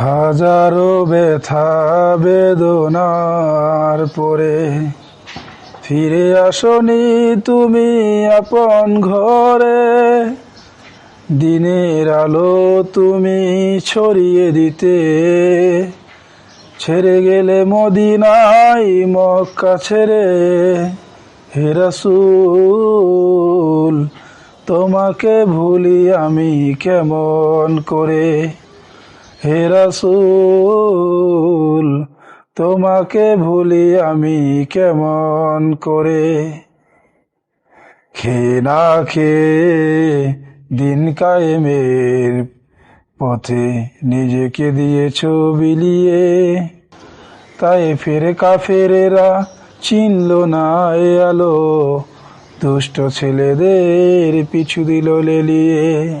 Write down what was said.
হাজারো ব্যথা বেদনার পরে ফিরে আসনি তুমি আপন ঘরে। দিনের আলো তুমি ছড়িয়ে দিতে। ছেড়ে গেলে মদিনাই মক্কা ছেড়ে। হে রাসূল, তোমাকে ভুলি আমি কেমন করে? হে রাসূল, তোমাকে ভুলি আমি কেমন করে? খেয়ে না খেয়ে দিন কায়েমের পথে নিজেকে দিয়েছ বিলিয়ে। তাই ফেরে কাফেরেরা চিনল না এ আলো, দুষ্ট ছেলেদের পিছু দিল লেলিয়ে।